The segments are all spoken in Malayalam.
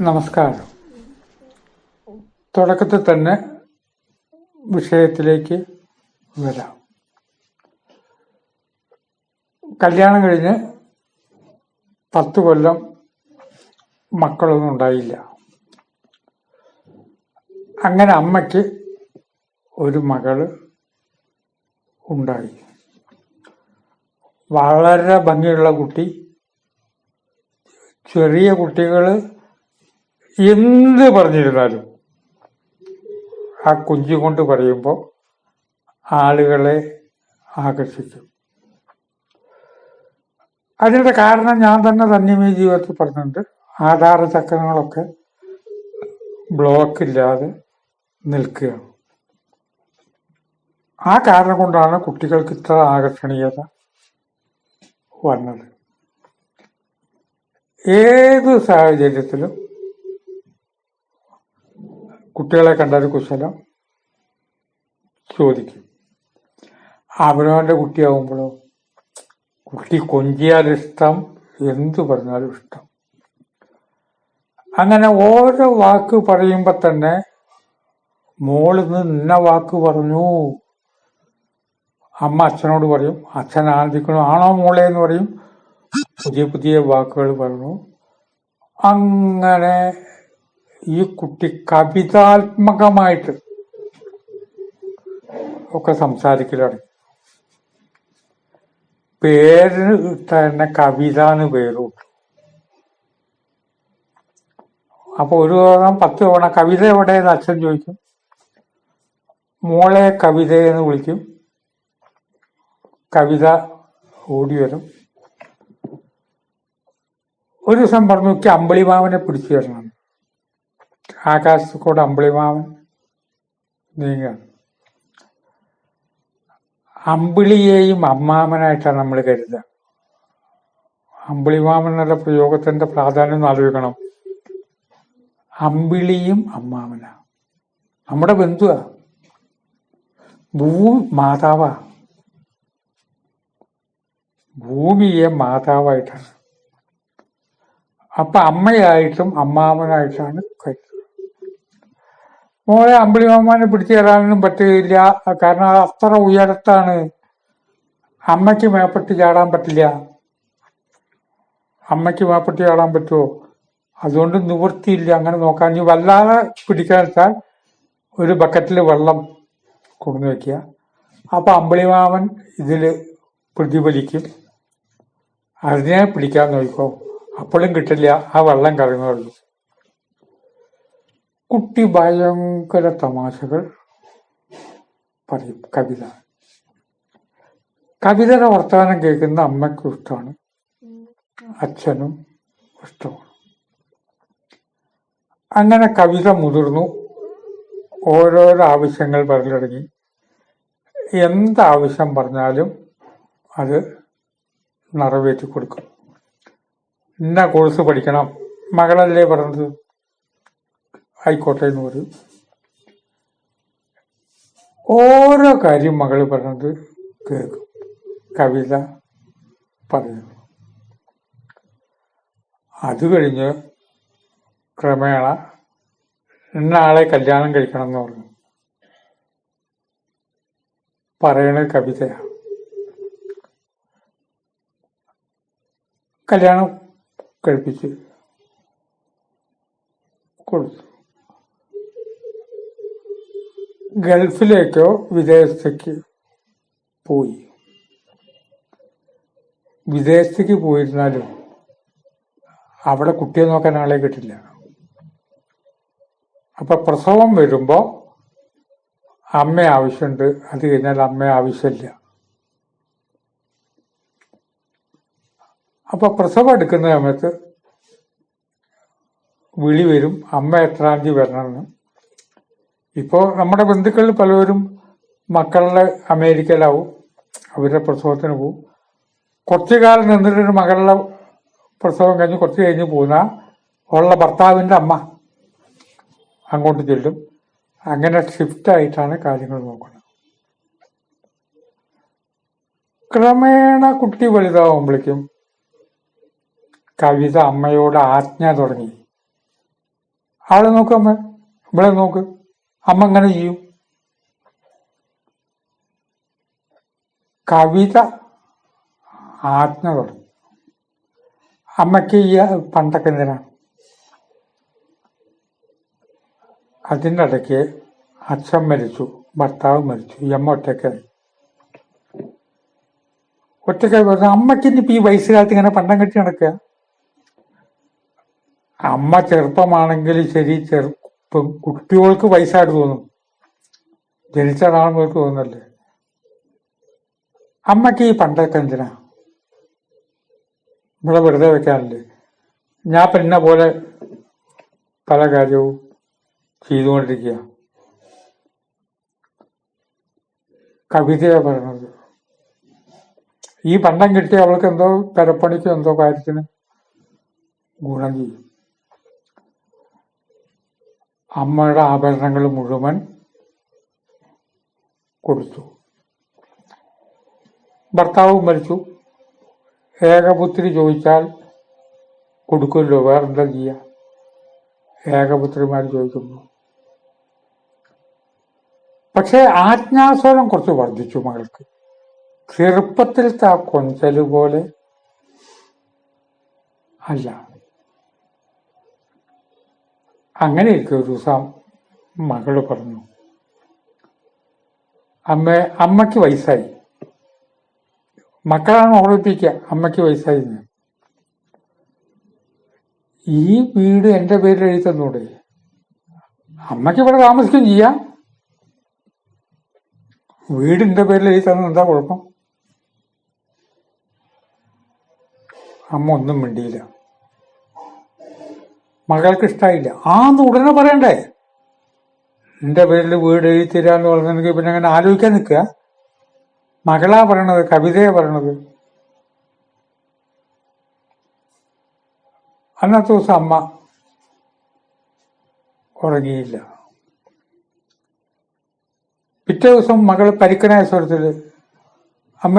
നമസ്കാരം. തുടക്കത്തിൽ തന്നെ വിഷയത്തിലേക്ക് വരാം. കല്യാണം കഴിഞ്ഞ് പത്ത് കൊല്ലം മക്കളൊന്നും ഉണ്ടായില്ല. അങ്ങനെ അമ്മയ്ക്ക് ഒരു മകൾ ഉണ്ടായി. വളരെ ഭംഗിയുള്ള കുട്ടി. ചെറിയ കുട്ടികൾ എന്ത് പറഞ്ഞിരുന്നാലും ആ കുഞ്ചു കൊണ്ട് പറയുമ്പോൾ ആളുകളെ ആകർഷിക്കും. അതിന്റെ കാരണം ഞാൻ തന്നെ തന്നെ ജീവിതത്തിൽ പറഞ്ഞിട്ടുണ്ട്. ആധാര ചക്രങ്ങളൊക്കെ ബ്ലോക്ക് ഇല്ലാതെ നിൽക്കുകയാണ്. ആ കാരണം കൊണ്ടാണ് കുട്ടികൾക്ക് ഇത്ര ആകർഷണീയത. വന്നത്. ഏത് സാഹചര്യത്തിലും കുട്ടികളെ കണ്ടാൽ കുശലം ചോദിക്കും. അവനവന്റെ കുട്ടിയാവുമ്പോഴോ? കുട്ടി കൊഞ്ചിയാൽ ഇഷ്ടം എന്തു പറഞ്ഞാലും ഇഷ്ടം. അങ്ങനെ ഓരോ വാക്ക് പറയുമ്പോ തന്നെ മോളിൽ നിന്ന് ഇന്ന വാക്ക് പറഞ്ഞു. അമ്മ അച്ഛനോട് പറയും അച്ഛൻ ആനന്ദിക്കണു ആണോ മോളെ? എന്ന് പറയും. പുതിയ പുതിയ വാക്കുകൾ പറഞ്ഞു. അങ്ങനെ ഈ കുട്ടി കവിതാത്മകമായിട്ട് ഒക്കെ സംസാരിക്കലാണ്. പേര് തന്നെ കവിത എന്ന് പേരും അപ്പൊ ഒരു തവണ പത്ത് തവണ കവിത എവിടെയെന്ന് അച്ഛൻ ചോദിക്കും. മോളെ കവിതയെന്ന് വിളിക്കും. കവിത ഓടി വരും. ഒരു ദിവസം പറഞ്ഞു നോക്കി അമ്പളിമാവനെ പിടിച്ചു തരണം. ആകാശത്ത് കൂടെ അമ്പിളിമാവൻ നീങ്ങുകയാണ്. അമ്പിളിയെയും അമ്മാമനായിട്ടാണ് നമ്മൾ കരുതുക. അമ്പിളിമാമൻ എന്നുള്ള പ്രയോഗത്തിന്റെ പ്രാധാന്യം ഒന്ന് ആലോചിക്കണം. അമ്പിളിയും അമ്മാമന. നമ്മുടെ ബന്ധുവാ. ഭൂ മാതാവാ. ഭൂമിയെ മാതാവായിട്ടാണ്. അപ്പൊ അമ്മയായിട്ടും അമ്മാവനായിട്ടാണ് കരുതുക മോളെ അമ്പിളിമാമാനെ പിടിച്ചു തരാനൊന്നും പറ്റുകയില്ല. കാരണം അത്ര ഉയരത്താണ്. അമ്മയ്ക്ക് മേപ്പെട്ട് ചാടാൻ പറ്റില്ല. അമ്മയ്ക്ക് മേപ്പെട്ട് ചാടാൻ പറ്റുമോ? അതുകൊണ്ട് നിവൃത്തിയില്ല. അങ്ങനെ നോക്കാൻ. ഇനി വല്ലാതെ പിടിക്കാൻ വെച്ചാൽ ഒരു ബക്കറ്റിൽ വെള്ളം കൊണ്ടു വെക്കുക അപ്പൊ അമ്പിളിമാമൻ ഇതിൽ പ്രതിഫലിക്കും. അതിനെ പിടിക്കാൻ നോക്കിക്കോ. അപ്പോഴും കിട്ടില്ല. ആ വെള്ളം കറങ്ങുള്ളൂ കുട്ടി ഭയങ്കര തമാശകൾ പറയും കവിത. കവിതയുടെ വർത്തമാനം കേൾക്കുന്ന അമ്മയ്ക്കും ഇഷ്ടമാണ്. അച്ഛനും ഇഷ്ടമാണ്. അങ്ങനെ കവിത മുതിർന്നു. ഓരോരോ ആവശ്യങ്ങൾ പറഞ്ഞു തുടങ്ങി. എന്താവശ്യം പറഞ്ഞാലും അത് നിറവേറ്റി കൊടുക്കും. ഇന്ന കോഴ്സ് പഠിക്കണം? മകളല്ലേ പറഞ്ഞത്? ആയിക്കോട്ടെ എന്ന് പറയും. ഓരോ കാര്യം മകൾ പറഞ്ഞത് കേൾക്കും. കവിത പറയുന്നു. അത് കഴിഞ്ഞ് ക്രമേണ ഇന്നാളെ കല്യാണം കഴിക്കണം എന്ന് പറഞ്ഞു. പറയണ കവിതയാണ് കല്യാണം കഴിപ്പിച്ച് കൊടുത്തു. ഗൾഫിലേക്കോ വിദേശത്തേക്ക് പോയി. വിദേശത്തേക്ക് പോയിരുന്നാലും അവിടെ കുട്ടിയെ നോക്കാൻ ആളെ കിട്ടില്ല. അപ്പൊ പ്രസവം വരുമ്പോ അമ്മ ആവശ്യമുണ്ട്. അത് കഴിഞ്ഞാൽ അമ്മ ആവശ്യമില്ല. അപ്പൊ പ്രസവം എടുക്കുന്ന സമയത്ത് വിളി വരും അമ്മ എത്രാം തീയതി വരണമെന്ന്. ഇപ്പോ നമ്മുടെ ബന്ധുക്കളിൽ പലവരും മക്കളുടെ അമേരിക്കയിലാവും അവരുടെ പ്രസവത്തിന് പോവും. കുറച്ചു കാലം നിന്നിട്ടൊരു മകളുടെ പ്രസവം കഴിഞ്ഞ് കുറച്ച് കഴിഞ്ഞ് പോകുന്ന ഉള്ള ഭർത്താവിന്റെ അമ്മ അങ്ങോട്ട് ചെല്ലും. അങ്ങനെ ഷിഫ്റ്റ് ആയിട്ടാണ് കാര്യങ്ങൾ നോക്കുന്നത്. ക്രമേണ കുട്ടി വലുതാവുമ്പോഴേക്കും കവിത അമ്മയോട് ആജ്ഞ തുടങ്ങി. ആളെ നോക്ക് അമ്മ ഇവിടെ നോക്ക് അമ്മ അങ്ങനെ ചെയ്യും? കവിത ആജ്ഞ തുടങ്ങി. അമ്മയ്ക്ക് ഈ പണ്ടൊക്കെ എന്തിനാണ് അതിന്റെ ഇടയ്ക്ക് അച്ഛൻ മരിച്ചു ഭർത്താവ് മരിച്ചു അമ്മ ഒറ്റയ്ക്കായി ഒറ്റയ്ക്കായി പറഞ്ഞു അമ്മയ്ക്ക് ഇനിയിപ്പോ ഈ വയസ്സുകാലത്ത് ഇങ്ങനെ പണ്ടം കെട്ടി നടക്കുക? അമ്മ ചെറുപ്പമാണെങ്കിൽ ശരി ചെറുപ്പം കുട്ടികൾക്ക് വയസ്സായിട്ട് തോന്നും. ജനിച്ച നാളുകൾക്ക് തോന്നല്ലേ അമ്മയ്ക്ക് ഈ പണ്ടൊക്കെ എന്തിനാ? ഇവിടെ വെറുതെ വെക്കാനല്ലേ ഞാൻ പിന്നെ പോലെ പല കാര്യവും ചെയ്തുകൊണ്ടിരിക്കുക കവിതയാ പറയണത് ഈ പണ്ടം കിട്ടിയ അവൾക്ക് എന്തോ പെരപ്പണിക്കോ എന്തോ കാര്യത്തിന് ഗുണം ചെയ്യും. അമ്മയുടെ ആഭരണങ്ങൾ മുഴുവൻ കൊടുത്തു. ഭർത്താവ് മരിച്ചു. ഏകപുത്രി ചോദിച്ചാൽ കൊടുക്കുമല്ലോ വേറെന്താ ചെയ്യുക ഏകപുത്രിമാർ ചോദിക്കുന്നു. പക്ഷേ ആജ്ഞാസ്വരം കുറച്ച് വർദ്ധിച്ചു മകൾക്ക്. ചെറുപ്പത്തിലത്തെ ആ കൊഞ്ചൽ പോലെ അല്ല. അങ്ങനെ ഇരിക്കും ഒരു ദിവസം മകൾ പറഞ്ഞു അമ്മ അമ്മയ്ക്ക് വയസ്സായി. മക്കളാണ് ഓർമ്മിപ്പിക്കുക അമ്മയ്ക്ക് വയസ്സായി. ഈ വീട് എന്റെ പേരിൽ എഴുതി തന്നൂടെ? അമ്മയ്ക്ക് ഇവിടെ താമസിക്കുകയും ചെയ്യാം. വീടിന്റെ പേരിൽ എഴുതി തന്നത് എന്താ കുഴപ്പം? അമ്മ ഒന്നും മിണ്ടിയില്ല. മകൾക്ക് ഇഷ്ടമായില്ല ആന്ന് ഉടനെ പറയണ്ടേ? എന്റെ പേരിൽ വീട് എഴുതി തരാന്ന് പറഞ്ഞെങ്കിൽ പിന്നെ അങ്ങനെ ആലോചിക്കാൻ നിൽക്കുക. മകളാ പറയണത് കവിതയാ പറയണത്. അന്നത്തെ ദിവസം അമ്മ ഉറങ്ങിയില്ല. പിറ്റേ ദിവസം മകൾ പരിക്കനായ സ്വരത്തിൽ അമ്മ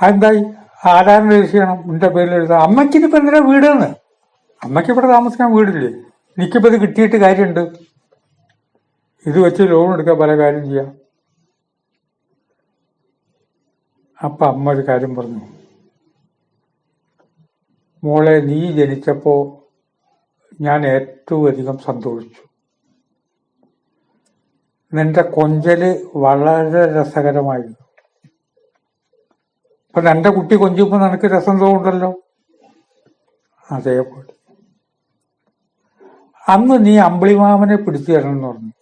അതെന്തായി? ആധാരം രജിസ്റ്റർ ചെയ്യണം. പേരിൽ എഴുതാം. അമ്മയ്ക്ക് ഇനിയിപ്പോ എന്തിനാ വീടെന്ന് അമ്മയ്ക്ക് ഇവിടെ താമസിക്കാൻ വീടില്ലേ? എനിക്കിപ്പോൾ ഇത് കിട്ടിയിട്ട് കാര്യമുണ്ട്. ഇത് വെച്ച് ലോൺ എടുക്കാൻ പല കാര്യം ചെയ്യാം. അപ്പൊ അമ്മ ഒരു കാര്യം പറഞ്ഞു. മോളെ നീ ജനിച്ചപ്പോൾ ഞാൻ ഏറ്റവും അധികം സന്തോഷിച്ചു. നിന്റെ കൊഞ്ചൽ വളരെ രസകരമായിരുന്നു. അപ്പൊ നിന്റെ കുട്ടി കൊഞ്ചുമ്പോൾ നിനക്ക് രസം തോന്നുണ്ടല്ലോ അതേപോലെ. അന്ന് നീ അമ്പിളിമാമനെ പിടിച്ചു തരണം എന്ന് പറഞ്ഞു.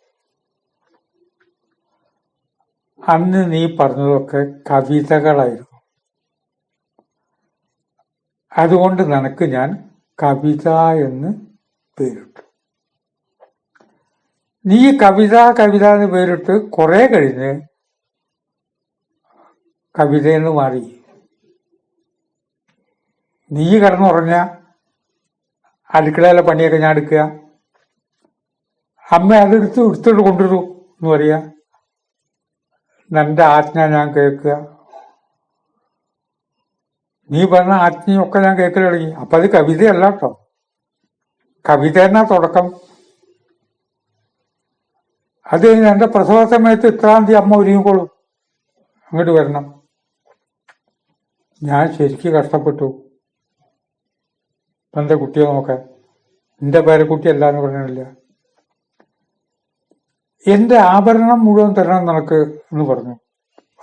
അന്ന് നീ പറഞ്ഞതൊക്കെ കവിതകളായിരുന്നു. അതുകൊണ്ട് നിനക്ക് ഞാൻ കവിത എന്ന് പേരിട്ടു. നീ കവിത കവിത എന്ന് പേരിട്ട് കുറെ കഴിഞ്ഞ് കവിതയെന്ന് മാറി. നീ കിടന്നുറങ്ങ അടുക്കളയിലെ പണിയൊക്കെ ഞാൻ എടുക്കുക. അമ്മ അതെടുത്ത് എടുത്തോട്ട് കൊണ്ടുവരൂ എന്ന് പറയാ. നിന്റെ ആജ്ഞ ഞാൻ കേൾക്കുക. നീ പറഞ്ഞ ആജ്ഞയൊക്കെ ഞാൻ കേൾക്കൽ തുടങ്ങി. അപ്പൊ അത് കവിതയല്ല കേട്ടോ. കവിത എന്നാ തുടക്കം. അത് കഴിഞ്ഞ് എന്റെ പ്രസവ സമയത്ത് ഇത്രാം തീയതി അമ്മ ഒരുങ്ങിക്കോളും. അങ്ങോട്ട് വരണം. ഞാൻ ശരിക്കും കഷ്ടപ്പെട്ടു. എന്റെ കുട്ടിയെ നോക്കാൻ? എന്റെ പേരക്കുട്ടി അല്ലാന്ന് പറഞ്ഞില്ല എന്റെ ആഭരണം മുഴുവൻ തരണം നിനക്ക് എന്ന് പറഞ്ഞു.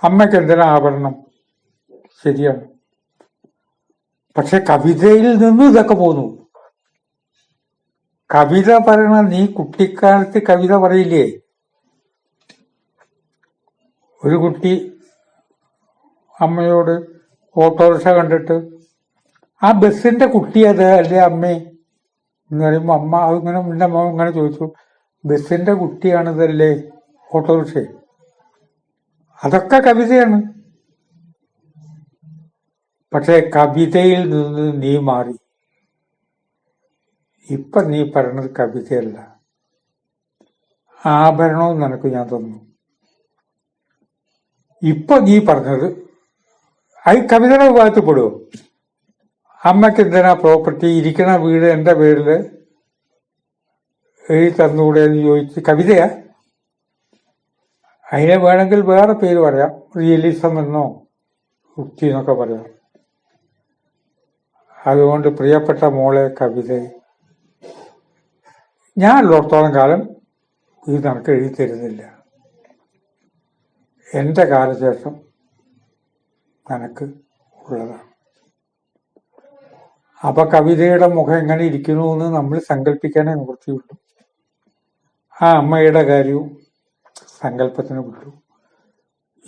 അമ്മയ്ക്ക് എന്തിനാ ആഭരണം? ശരിയാണ്. പക്ഷെ കവിതയിൽ നിന്ന് ഇതൊക്കെ പോന്നു. കവിത പറയണ നീ കുട്ടിക്കാലത്ത് കവിത പറയില്ലേ? ഒരു കുട്ടി അമ്മയോട് ഓട്ടോറിക്ഷ കണ്ടിട്ട് ആ ബസ്സിന്റെ കുട്ടി അത് അല്ലേ അമ്മേ? എന്ന് പറയുമ്പോ അമ്മ അതിങ്ങനെ എന്റെ അമ്മ ഇങ്ങനെ ചോദിച്ചു. ബസ്സിന്റെ കുട്ടിയാണിതല്ലേ ഓട്ടോറിക്ഷ? അതൊക്കെ കവിതയാണ്. പക്ഷെ കവിതയിൽ നിന്ന് നീ മാറി. ഇപ്പൊ നീ പറയണത് കവിതയല്ല. ആഭരണവും നിനക്ക് ഞാൻ തന്നു. ഇപ്പൊ നീ പറഞ്ഞത് അത് കവിതയുടെ വിഭാഗത്തിൽ പെടുവോ അമ്മയ്ക്ക് എന്തിനാ പ്രോപ്പർട്ടി ഇരിക്കണ വീട് എന്റെ പേരിൽ എഴുതി തന്നുകൂടെ എന്ന് ചോദിച്ച് കവിതയാ. അതിനെ വേണമെങ്കിൽ വേറെ പേര് പറയാം. റിയലിസം എന്നോ യുക്തി എന്നൊക്കെ പറയാം. അതുകൊണ്ട് പ്രിയപ്പെട്ട മോളെ കവിത ഞാൻ ഉള്ളിടത്തോളം കാലം ഇത് നിനക്ക് എഴുതി തരുന്നില്ല എന്റെ കാലശേഷം നിനക്ക് ഉള്ളതാണ്. അപ്പൊ കവിതയുടെ മുഖം എങ്ങനെ ഇരിക്കുന്നു എന്ന് നമ്മൾ സങ്കല്പിക്കാനേ നിവൃത്തിയുള്ളൂ ആ അമ്മയുടെ കാര്യവും സങ്കല്പത്തിന് വിട്ടു.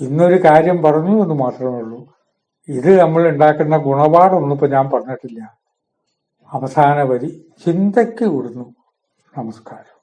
ഇന്നൊരു കാര്യം പറഞ്ഞു എന്ന് മാത്രമേ ഉള്ളൂ. ഇത് നമ്മൾ ഉണ്ടാക്കുന്ന ഗുണപാഠമൊന്നും ഇപ്പം ഞാൻ പറഞ്ഞിട്ടില്ല. അവസാന വരി ചിന്തയ്ക്ക് വിടുന്നു നമസ്കാരം.